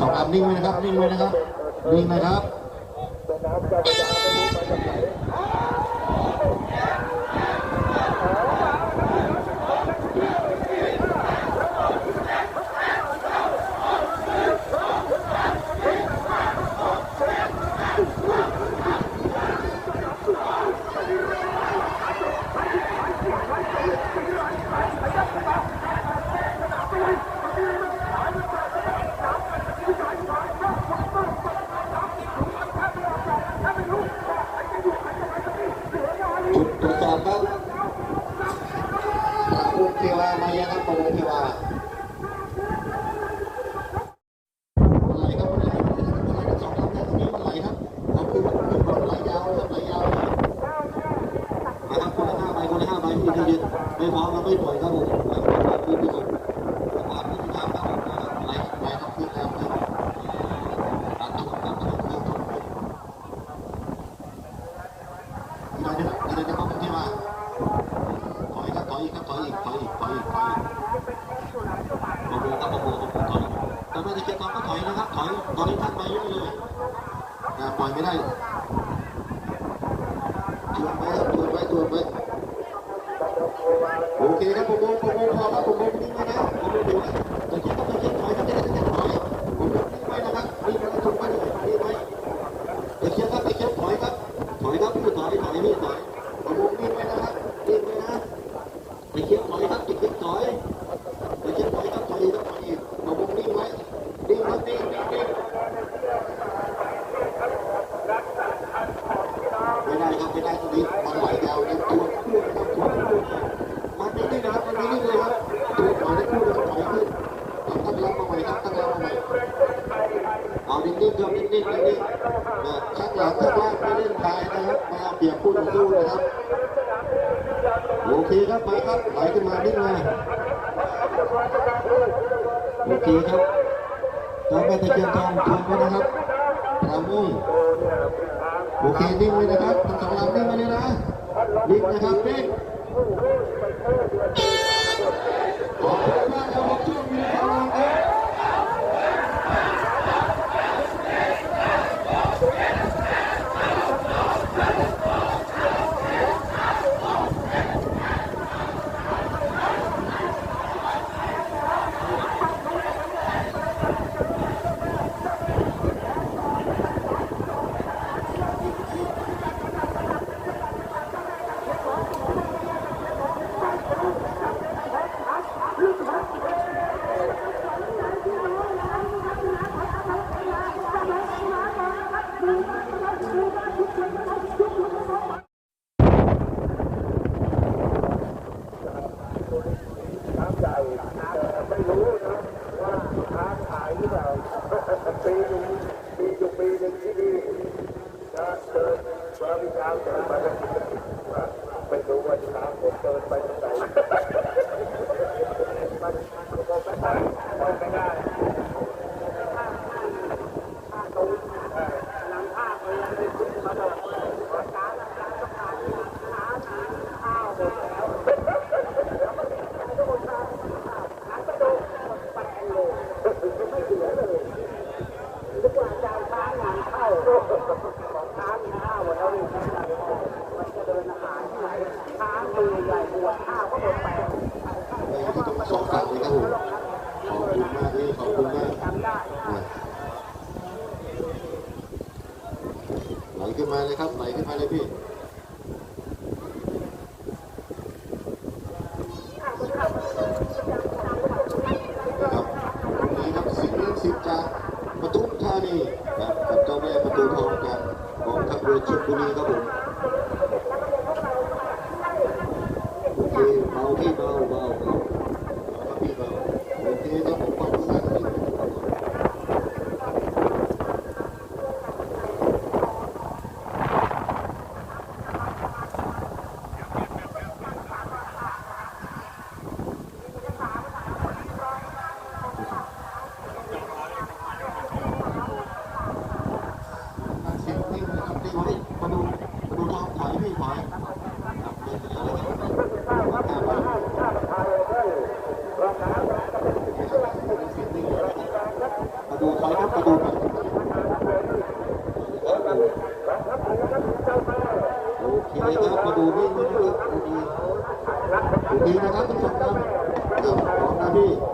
สองอันนิ่งไว้นะครับ นิ่งไว้นะครับ นิ่งนะครับ จุดตรวจสอบครับประมุขเทวามายังครับประมุขเทวามันไหลครับมันไหลมันไหลสองลำเนี่ยตรงนี้มันไหลครับเอาคือมันคือมันไหลยาวครับไหลยาวมาครับคนละห้าใบคนละห้าใบที่ที่ยืนไม่พร้อมเราไม่ปล่อยครับผมแล้วก็คือที่สุดความยุติธรรมครับผมนะครับไหลไหลครับคือแล้วครับตัดทุกครับทุกคือทุกที่เราจะที่เราจะเข้าที่ว่า ถอยครับถอยอีกครับถอยอีกถอยอีกถอยอีกถอยอีกมาบูครับมาบูมาบูถอยแต่ไม่ตะเกียบทองก็ถอยนะครับถอยถอยท่านไปเยอะเลยแต่ปล่อยไม่ได้ช วนไว้ครับชวไว้ชวไว้โอเคครับผมโมผมโมพอครับผมโมนิ่งไว้นะผมโมนิ่งไว้ตะเกียบครับตะเกียบถอยครับตะได้ตะเกียบถอยผมนิ่งไว้นะครับนิ่งไว้ชมไว้เลยนิ่ไว้ตะเกียบครับตะเกียบถอยครับถอยครับพี่ถอยถอยพี่ถอยผมโมนิ่งไว้นะครับนิ่งไว้นะไปเคียวถอยครับไปเคี้ยวถอยไปเคี้ยวถอยครับถอยครับถอยอีกเอาวงนิ่งไว้นิ่งครับนิ่งนิ่งนิ่งไม่ได้ครับไม่ได้ตรงนี้มันไหลยาวเนี่ยตัวคู่นะครับตัวคู่มันไม่นิ่งนะครับมันไม่นิ่งเลยครับตัวถอยได้คู่เลยถอยขึ้นเอาตั้งรับมาใหม่ครับตั้งรับมาใหม่ นิ่งๆครับนิ่งๆนิ่งๆนะข้างหลังข้างล่างไม่เล่นทายนะครับมาเปรียบคู่ต่อสู้นะครับโอเคครับมาครับไหลขึ้นมานิ่งมาโอเคครับต่อไปตะเกียบทองทองไว้นะครับปรามุ่งโอเคนิ่งไว้นะครับทั้งสองลำนิ่งไว้เลยนะนิ่งนะครับนิ่ง ขึ้นมาเลยครับไหลขึ้นมาเลยพี่นะครับวันนี้ครับสิงห์สิทธิ์จากปทุมธานีครับกับเจ้าแม่ประตูทองจากกองทัพเรือชลบุรีครับผมโอเคเบาพี่เบาเบาเบา นี่ครับมาดูนี่ดูดีดูดีนะครับทุกคนครับดูดีนะครับ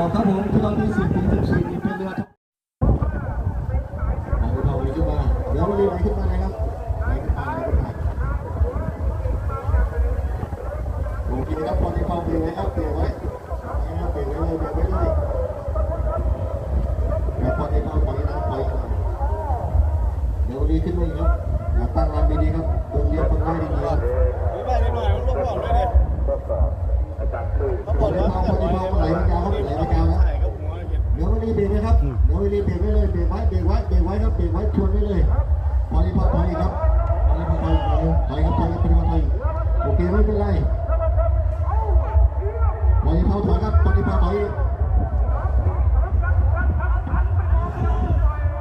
อครับผมที่เราที่สิบถึงสิบสี่เป็นเรือครับเอาเราเลยขึ้นมาเดี๋ยววันนี้ไขึ้นมาเลยครับไขึ้นมาไหลขึ้นมโอเคครับพอที่พอเบรกไว้ครับเบรกไว้นะครับเบรกไว้เลยเบรกไว้เลยแล้วพอที่พอปล่อยนะปล่อยเดี๋ยวรีขึ้นมาอีกครับอย่าตั้งลำดีๆครับเดินเรียบคนง่ายดีๆครับไม่ไปนิดหน่อยมันลงก่อนเลยดิทดสอบอาจารย์คือ เขาพบออกที่ว่าพอพอที่พอไหลไปกลางครับไหลไปกลางแล้วถ่ายกับหัวเห็นเดี๋ยววันนี้เบรกนะครับ เดี๋ยววันนี้เบรกไว้เลย เบรกไว้ เบรกไว้ เบรกไว้ครับ เบรกไว้ชวนไว้เลยพอดีพอถอยอีกครับพอดีพอถอยถอยถอยครับถอยครับพอดีพอถอยโอเคไม่เป็นไรพอดีพอถอยครับพอดีพอถอย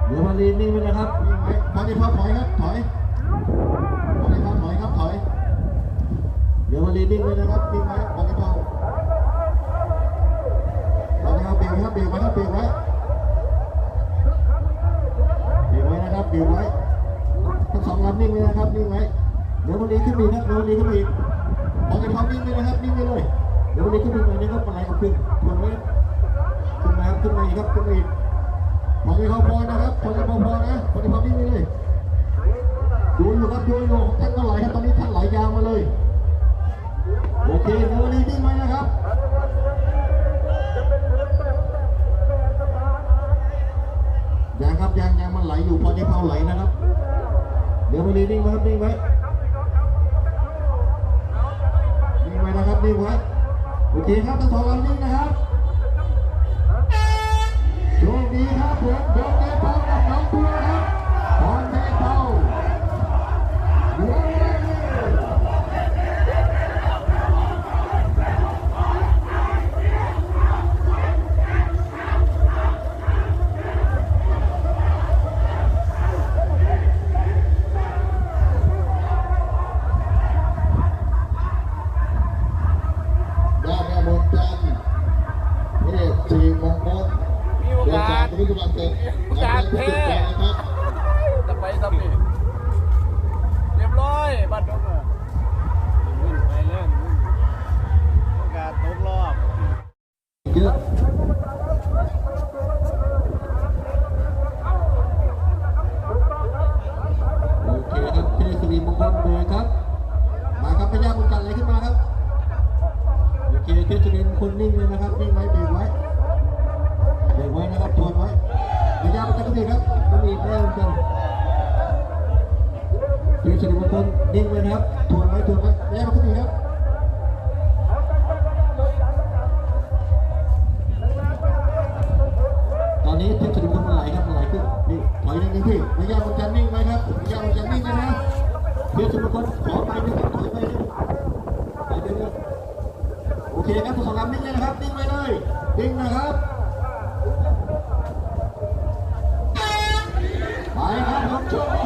เดี๋ยววันนี้นิ่งไว้นะครับนิ่งไว้พอดีพอถอยครับ บีไว้ทั้งสองลำนิ่งไว้นะครับนิ่งไว้เดี๋ยววันนี้ขึ้นมาอีกครับเดี๋ยววันนี้ขึ้นมาอีกพอจะพร้อมนิ่งไว้นะครับนิ่งไวเลยเดี๋ยววันนี้ขึ้นมาอีกหน่อยนะครับอะไรกับขึ้นทวนไว้ขึ้นมาครับขึ้นมาอีกครับขึ้นมาอีกพอจะพอพอนะครับพอจะพอพอนะพอจะพอนิ่งไว้เลยดูอยู่ครับดูอยู่ท่านก็ไหลครับตอนนี้ท่านไหลยาวมาเลยโอเคเดี๋ยววันนี้นิ่งไว้นะครับ ยังครับยังยังมันไหลอยู่พอจะเผาไหลนะครับ เดี๋ยวมาลีนิ่งไว้ครับนิ่งไว้นิ่งไว้นะครับนิ่งไว้โอเคครับทั้งสองเรานิ่งนะครับโชคดีครับผมโดนเทเผากับน้องตัว เยอะโอเคครับเทศรีมงคลเบอร์ครับ มาครับพญาบุญกันเลยขึ้นมาครับโอเคเทศรีมงคลนิ่งเลยนะครับนิ่งไว้เบรกไว้เบรกไว้นะครับทวนไว้พญาบุญกันก็ดีครับก็มีแต้มกันเทศรีมงคลนิ่งไว้นะครับ พี่พยายามจะนิ่งไหมครับพยายามจะนิ่งไว้นะเดี๋ยวทุกคนขอไปด้วยขอไปด้วยไปด้วยโอเคครับทุกคนนิ่งเลยนะครับนิ่งไปเลยนิ่งนะครับไปครับผมชม